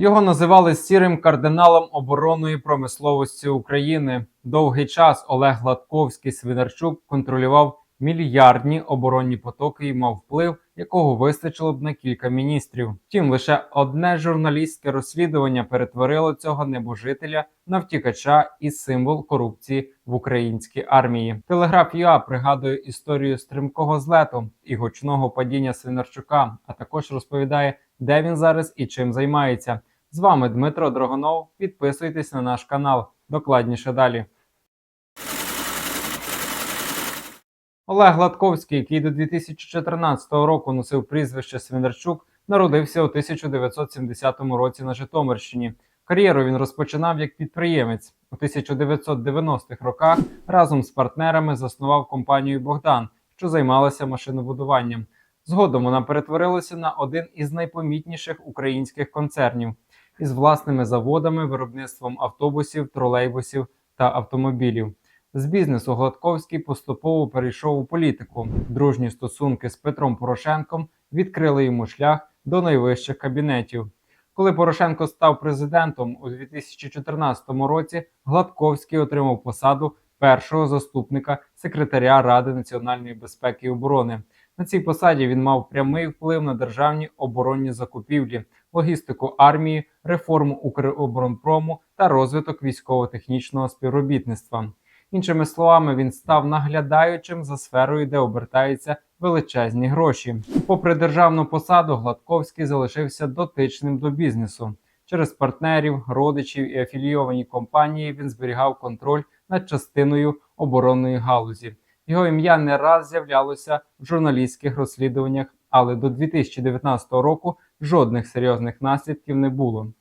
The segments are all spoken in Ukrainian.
Його називали сірим кардиналом оборонної промисловості України. Довгий час Олег Гладковський Свинарчук контролював мільярдні оборонні потоки і мав вплив, якого вистачило б на кілька міністрів. Втім, лише одне журналістське розслідування перетворило цього небожителя на втікача і символ корупції в українській армії. Телеграф ЮА пригадує історію стрімкого злету і гучного падіння Свинарчука, а також розповідає, де він зараз і чим займається. З вами Дмитро Дрогонов. Підписуйтесь на наш канал. Докладніше далі. Олег Гладковський, який до 2014 року носив прізвище Свинарчук, народився у 1970 році на Житомирщині. Кар'єру він розпочинав як підприємець. У 1990-х роках разом з партнерами заснував компанію Богдан, що займалася машинобудуванням. Згодом вона перетворилася на один із найпомітніших українських концернів із власними заводами, виробництвом автобусів, тролейбусів та автомобілів. З бізнесу Гладковський поступово перейшов у політику. Дружні стосунки з Петром Порошенком відкрили йому шлях до найвищих кабінетів. Коли Порошенко став президентом у 2014 році, Гладковський отримав посаду першого заступника секретаря Ради національної безпеки і оборони. На цій посаді він мав прямий вплив на державні оборонні закупівлі, логістику армії, реформу Укроборонпрому та розвиток військово-технічного співробітництва. Іншими словами, він став наглядаючим за сферою, де обертаються величезні гроші. Попри державну посаду, Гладковський залишився дотичним до бізнесу. Через партнерів, родичів і афілійовані компанії він зберігав контроль над частиною оборонної галузі. Його ім'я не раз з'являлося в журналістських розслідуваннях, але до 2019 року жодних серйозних наслідків не було.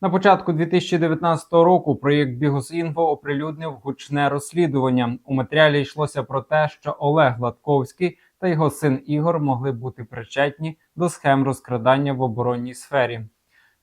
На початку 2019 року проєкт Бігус.Інфо оприлюднив гучне розслідування. У матеріалі йшлося про те, що Олег Гладковський та його син Ігор могли бути причетні до схем розкрадання в оборонній сфері.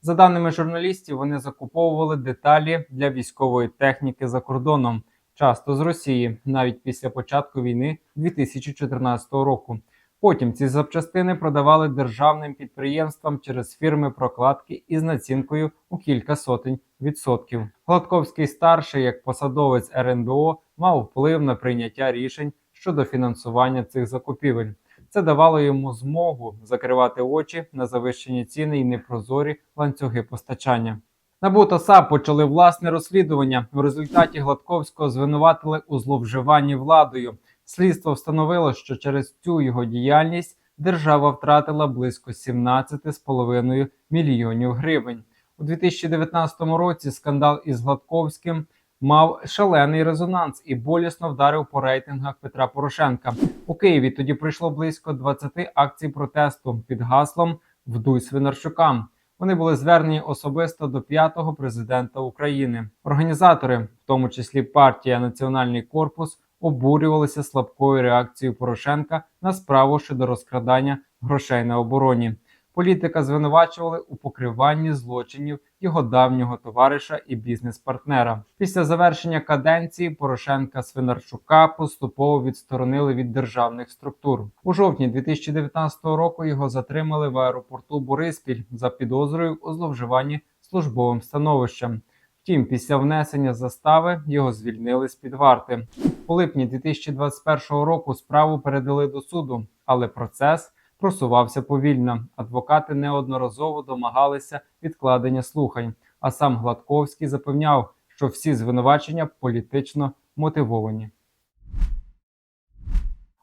За даними журналістів, вони закуповували деталі для військової техніки за кордоном, часто з Росії, навіть після початку війни 2014 року. Потім ці запчастини продавали державним підприємствам через фірми прокладки із націнкою у кілька сотень відсотків. Гладковський старший, як посадовець РНБО, мав вплив на прийняття рішень щодо фінансування цих закупівель. Це давало йому змогу закривати очі на завищені ціни і непрозорі ланцюги постачання. НАБУ та САП почали власне розслідування. В результаті Гладковського звинуватили у зловживанні владою. Слідство встановило, що через цю його діяльність держава втратила близько 17,5 мільйонів гривень. У 2019 році скандал із Гладковським мав шалений резонанс і болісно вдарив по рейтингах Петра Порошенка. У Києві тоді прийшло близько 20 акцій протесту під гаслом Вдуй Свинарчукам. Вони були звернені особисто до п'ятого президента України. Організатори, в тому числі партія Національний корпус, обурювалися слабкою реакцією Порошенка на справу щодо розкрадання грошей на обороні. Політика звинувачували у покриванні злочинів його давнього товариша і бізнес-партнера. Після завершення каденції Порошенка Свинарчука поступово відсторонили від державних структур. У жовтні 2019 року його затримали в аеропорту Бориспіль за підозрою у зловживанні службовим становищем. Втім, після внесення застави його звільнили з під варти. У липні 2021 року справу передали до суду, але процес просувався повільно. Адвокати неодноразово домагалися відкладення слухань. А сам Гладковський запевняв, що всі звинувачення політично мотивовані.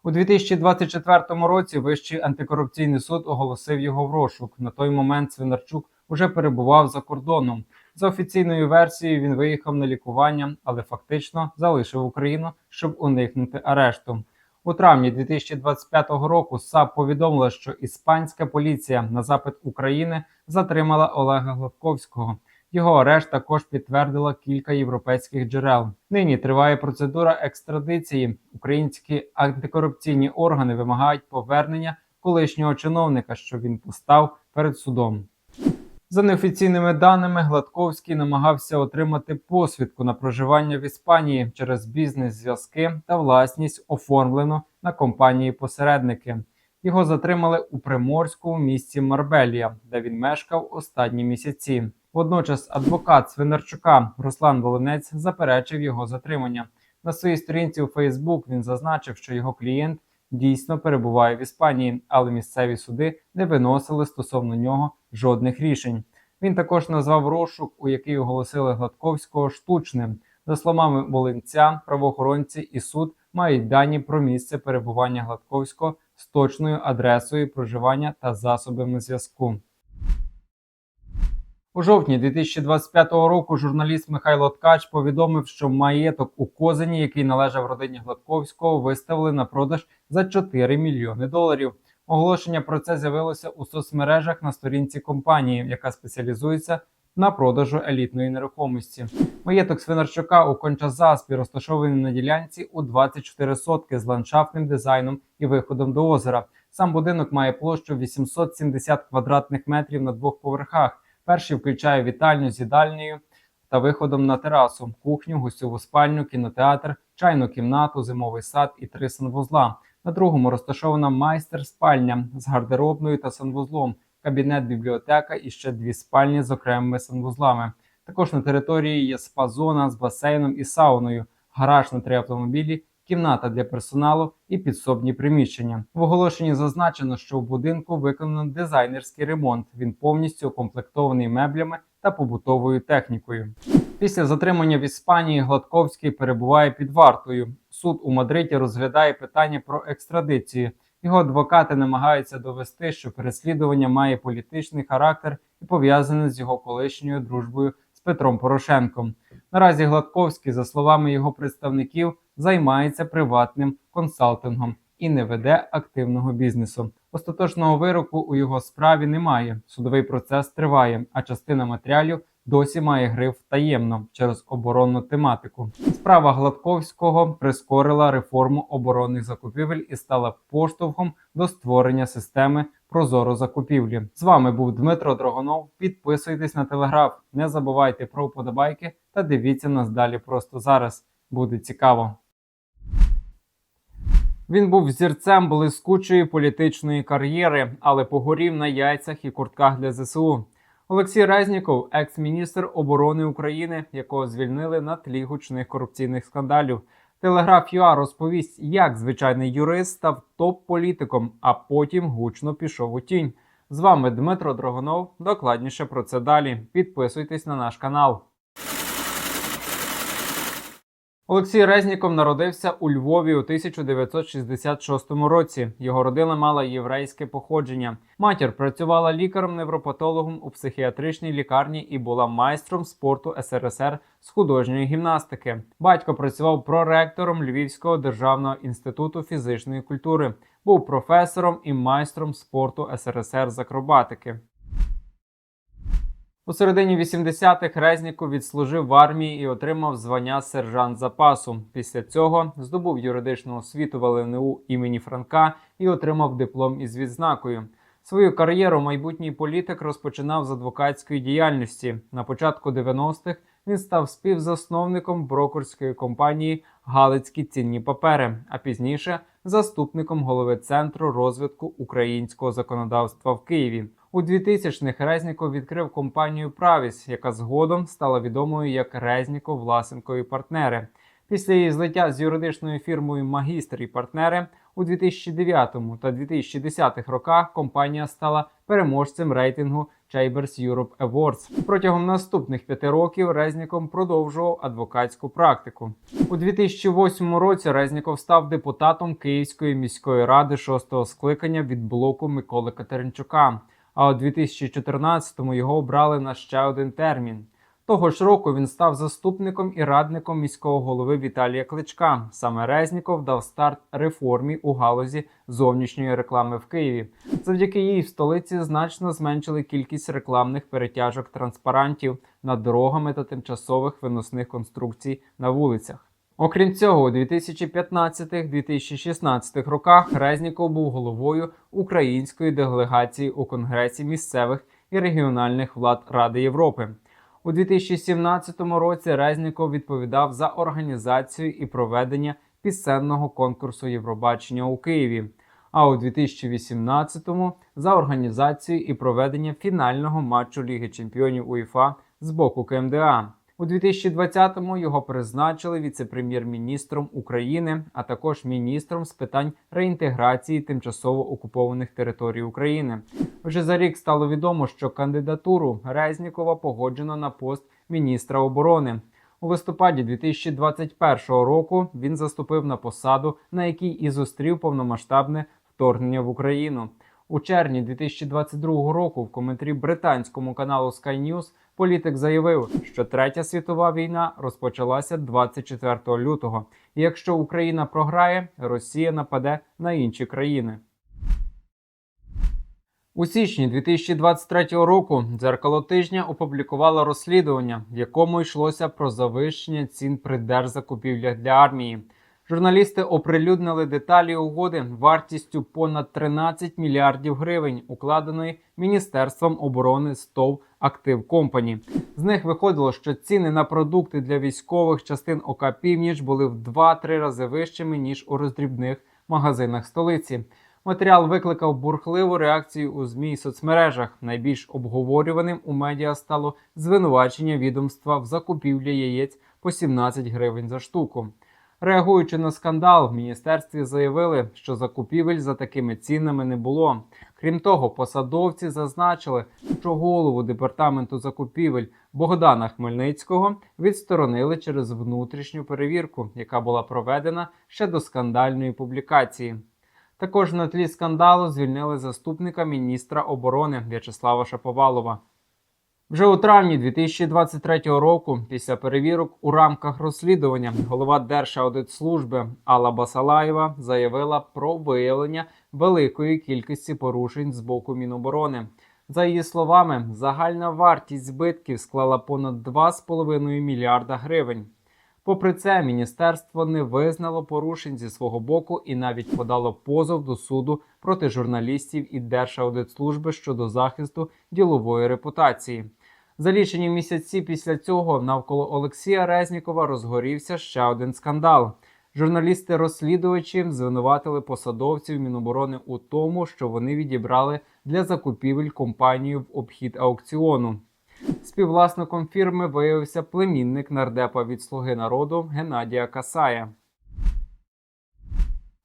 У 2024 році Вищий антикорупційний суд оголосив його в розшук. На той момент Свинарчук уже перебував за кордоном. За офіційною версією він виїхав на лікування, але фактично залишив Україну, щоб уникнути арешту. У травні 2025 року САП повідомила, що іспанська поліція на запит України затримала Олега Гладковського. Його арешт також підтвердила кілька європейських джерел. Нині триває процедура екстрадиції. Українські антикорупційні органи вимагають повернення колишнього чиновника, що він постав перед судом. За неофіційними даними, Гладковський намагався отримати посвідку на проживання в Іспанії через бізнес-зв'язки та власність оформлену на компанії-посередники. Його затримали у приморському місті Марбелія, де він мешкав останні місяці. Водночас адвокат Свинарчука Руслан Волинець заперечив його затримання. На своїй сторінці у Фейсбук він зазначив, що його клієнт дійсно перебуває в Іспанії, але місцеві суди не виносили стосовно нього жодних рішень. Він також назвав розшук, у який оголосили Гладковського штучним. За словами Волинця, правоохоронці і суд мають дані про місце перебування Гладковського з точною адресою проживання та засобами зв'язку. У жовтні 2025 року журналіст Михайло Ткач повідомив, що маєток у Козині, який належав родині Гладковського, виставили на продаж за 4 мільйони доларів. Оголошення про це з'явилося у соцмережах на сторінці компанії, яка спеціалізується на продажу елітної нерухомості. Маєток Свинарчука у Кончазаспі розташований на ділянці у 24 сотки з ландшафтним дизайном і виходом до озера. Сам будинок має площу 870 квадратних метрів на двох поверхах. Перший включає вітальню з їдальнею та виходом на терасу, кухню, гостьову спальню, кінотеатр, чайну кімнату, зимовий сад і три санвузла. На другому розташована майстер-спальня з гардеробною та санвузлом, кабінет, бібліотека і ще дві спальні з окремими санвузлами. Також на території є спа-зона з басейном і сауною, гараж на три автомобілі, кімната для персоналу і підсобні приміщення. В оголошенні зазначено, що в будинку виконано дизайнерський ремонт. Він повністю укомплектований меблями та побутовою технікою. Після затримання в Іспанії Гладковський перебуває під вартою. Суд у Мадриді розглядає питання про екстрадицію. Його адвокати намагаються довести, що переслідування має політичний характер і пов'язане з його колишньою дружбою з Петром Порошенком. Наразі Гладковський, за словами його представників, займається приватним консалтингом і не веде активного бізнесу. Остаточного вироку у його справі немає. Судовий процес триває, а частина матеріалів досі має гриф таємно через оборонну тематику. Справа Гладковського прискорила реформу оборонних закупівель і стала поштовхом до створення системи Прозоро закупівлі. З вами був Дмитро Дрогонов. Підписуйтесь на телеграф, не забувайте про вподобайки та дивіться нас далі просто зараз. Буде цікаво. Він був зірцем блискучої політичної кар'єри, але погорів на яйцях і куртках для ЗСУ. Олексій Резніков, екс-міністр оборони України, якого звільнили на тлі гучних корупційних скандалів. Телеграф ЮА розповість, як звичайний юрист став топ-політиком, а потім гучно пішов у тінь. З вами Дмитро Дрогонов. Докладніше про це далі. Підписуйтесь на наш канал. Олексій Резніков народився у Львові у 1966 році. Його родина мала єврейське походження. Матір працювала лікарем-невропатологом у психіатричній лікарні і була майстром спорту СРСР з художньої гімнастики. Батько працював проректором Львівського державного інституту фізичної культури, був професором і майстром спорту СРСР з акробатики. У середині 80-х Резніков відслужив в армії і отримав звання сержант запасу. Після цього здобув юридичну освіту в ЛНУ імені Франка і отримав диплом із відзнакою. Свою кар'єру майбутній політик розпочинав з адвокатської діяльності. На початку 90-х він став співзасновником брокерської компанії Галицькі цінні папери, а пізніше заступником голови центру розвитку українського законодавства в Києві. У 2000-х Резніков відкрив компанію Правіс, яка згодом стала відомою як Резніков, Власенко партнери. Після її злиття з юридичною фірмою Магістр і партнери у 2009 та 2010 роках компанія стала переможцем рейтингу Chambers Europe Awards. Протягом наступних п'яти років Резніков продовжував адвокатську практику. У 2008 році Резніков став депутатом Київської міської ради шостого скликання від блоку Миколи Катеринчука. А у 2014-му його обрали на ще один термін. Того ж року він став заступником і радником міського голови Віталія Кличка. Саме Резніков дав старт реформі у галузі зовнішньої реклами в Києві. Завдяки їй в столиці значно зменшили кількість рекламних перетяжок транспарантів над дорогами та тимчасових виносних конструкцій на вулицях. Окрім цього, у 2015-2016 роках Резніков був головою української делегації у Конгресі місцевих і регіональних влад Ради Європи. У 2017 році Резніков відповідав за організацію і проведення пісенного конкурсу Євробачення у Києві. а у 2018-му за організацію і проведення фінального матчу Ліги Чемпіонів УЄФА з боку КМДА. У 2020-му його призначили віце-прем'єр-міністром України, а також міністром з питань реінтеграції тимчасово окупованих територій України. Вже за рік стало відомо, що кандидатуру Резнікова погоджено на пост міністра оборони. У листопаді 2021 року він заступив на посаду, на якій і зустрів повномасштабне вторгнення в Україну. У червні 2022 року в коментарі британському каналу Sky News політик заявив, що третя світова війна розпочалася 24 лютого, і якщо Україна програє, Росія нападе на інші країни. У січні 2023 року дзеркало тижня опублікувало розслідування, в якому йшлося про завищення цін при держзакупівлях для армії. Журналісти оприлюднили деталі угоди вартістю понад 13 мільярдів гривень, укладеної Міністерством оборони СТОВ Актив Компані. З них виходило, що ціни на продукти для військових частин ОК Північ були в 2-3 рази вищими ніж у роздрібних магазинах столиці. Матеріал викликав бурхливу реакцію у змі і соцмережах. Найбільш обговорюваним у медіа стало звинувачення відомства в закупівлі яєць по 17 гривень за штуку. Реагуючи на скандал, в міністерстві заявили, що закупівель за такими цінами не було. Крім того, посадовці зазначили, що голову департаменту закупівель Богдана Хмельницького відсторонили через внутрішню перевірку, яка була проведена ще до скандальної публікації. Також на тлі скандалу звільнили заступника міністра оборони В'ячеслава Шаповалова. Вже у травні 2023 року, після перевірок у рамках розслідування, голова Держаудитслужби Алла Басалаєва заявила про виявлення великої кількості порушень з боку Міноборони. За її словами, загальна вартість збитків склала понад 2,5 мільярда гривень. Попри це, міністерство не визнало порушень зі свого боку і навіть подало позов до суду проти журналістів і Держаудитслужби щодо захисту ділової репутації. За лічені місяці після цього навколо Олексія Резнікова розгорівся ще один скандал. Журналісти-розслідувачі звинуватили посадовців Міноборони у тому, що вони відібрали для закупівель компанію в обхід аукціону. Співвласником фірми виявився племінник нардепа від Слуги народу Геннадія Касая.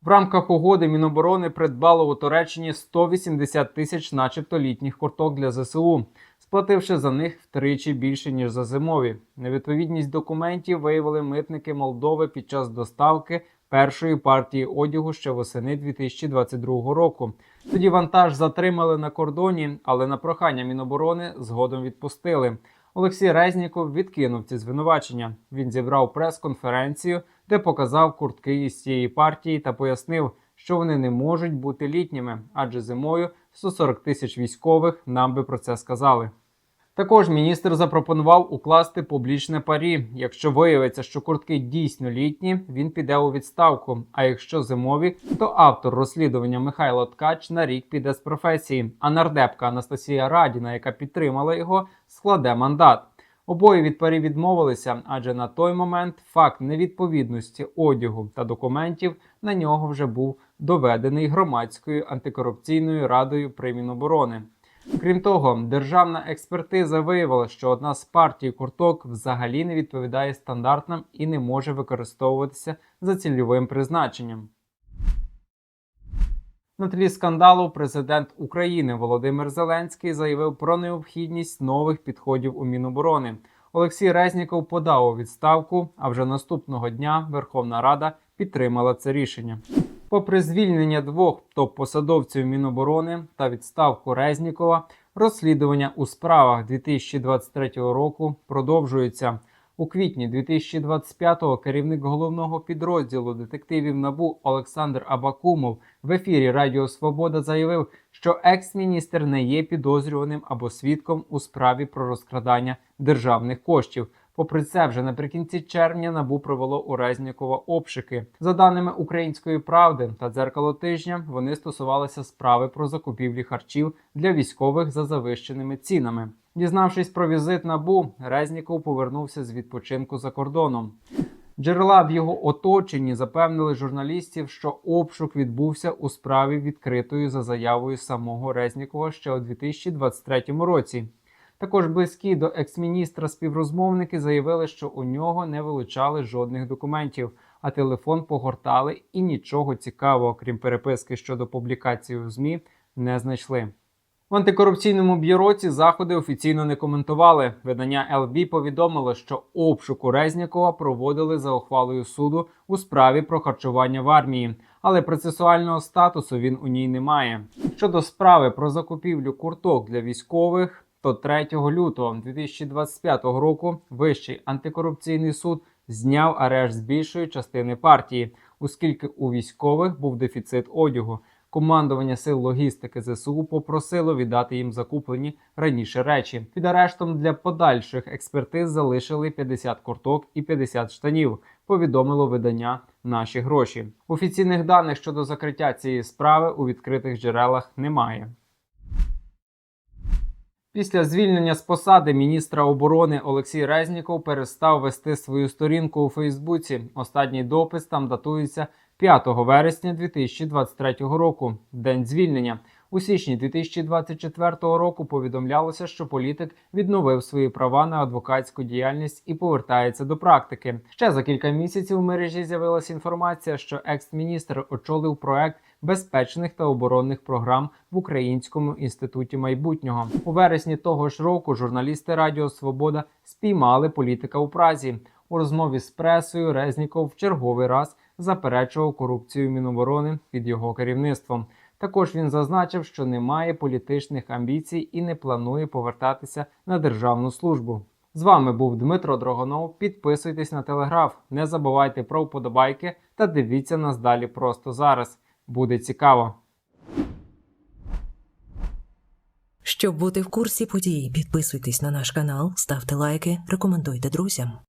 В рамках угоди Міноборони придбало у Туреччині 180 тисяч, начебто, літніх курток для ЗСУ, сплативши за них втричі більше ніж за зимові. Невідповідність документів виявили митники Молдови під час доставки першої партії одягу ще восени 2022 року. Тоді вантаж затримали на кордоні, але на прохання Міноборони згодом відпустили. Олексій Резніков відкинув ці звинувачення. Він зібрав прес-конференцію, де показав куртки із цієї партії та пояснив, що вони не можуть бути літніми, адже зимою 140 тисяч військових нам би про це сказали. Також міністр запропонував укласти публічне парі. Якщо виявиться, що куртки дійсно літні, він піде у відставку. А якщо зимові, то автор розслідування Михайло Ткач на рік піде з професії. А нардепка Анастасія Радіна, яка підтримала його, складе мандат. Обоє від парі відмовилися, адже на той момент факт невідповідності одягу та документів на нього вже був доведений громадською антикорупційною радою при Міноборони. Крім того, державна експертиза виявила, що одна з партій курток взагалі не відповідає стандартам і не може використовуватися за цільовим призначенням. На тлі скандалу президент України Володимир Зеленський заявив про необхідність нових підходів у Міноборони. Олексій Резніков подав у відставку, а вже наступного дня Верховна Рада підтримала це рішення. Попри звільнення двох топ-посадовців Міноборони та відставку Резнікова, розслідування у справах 2023 року продовжується. У квітні 2025-го керівник головного підрозділу детективів НАБУ Олександр Абакумов в ефірі Радіо Свобода заявив, що екс-міністр не є підозрюваним або свідком у справі про розкрадання державних коштів. Попри це, вже наприкінці червня набу провело у Резнікова обшуки. За даними української правди та дзеркало тижня, вони стосувалися справи про закупівлі харчів для військових за завищеними цінами. Дізнавшись про візит набу, Резніков повернувся з відпочинку за кордоном. Джерела в його оточенні запевнили журналістів, що обшук відбувся у справі відкритою за заявою самого Резнікова ще у 2023 році. Також близькі до екс-міністра співрозмовники заявили, що у нього не вилучали жодних документів, а телефон погортали і нічого цікавого, крім переписки щодо публікації у ЗМІ, не знайшли. В антикорупційному бюро ці заходи офіційно не коментували. Видання ЛБ повідомило, що обшук у Резнікова проводили за ухвалою суду у справі про харчування в армії, але процесуального статусу він у ній не має. Щодо справи про закупівлю курток для військових, то 3 лютого 2025 року Вищий антикорупційний суд зняв арешт з більшої частини партії, оскільки у військових був дефіцит одягу. Командування сил логістики ЗСУ попросило віддати їм закуплені раніше речі. Під арештом для подальших експертиз залишили 50 курток і 50 штанів. Повідомило видання наші гроші. Офіційних даних щодо закриття цієї справи у відкритих джерелах немає. Після звільнення з посади міністра оборони Олексій Резніков перестав вести свою сторінку у Фейсбуці. Останній допис там датується 5 вересня 2023 року, день звільнення. У січні 2024 року повідомлялося, що політик відновив свої права на адвокатську діяльність і повертається до практики. Ще за кілька місяців у мережі з'явилася інформація, що екс-міністр очолив проект безпечних та оборонних програм в Українському інституті майбутнього. У вересні того ж року журналісти Радіо Свобода спіймали політика у Празі. У розмові з пресою Резніков в черговий раз заперечував корупцію Міноборони під його керівництвом. Також він зазначив, що не має політичних амбіцій і не планує повертатися на державну службу. З вами був Дмитро Дрогонов. Підписуйтесь на телеграф, не забувайте про вподобайки та дивіться нас далі просто зараз. Буде цікаво. Щоб бути в курсі подій, підписуйтесь на наш канал, ставте лайки, рекомендуйте друзям.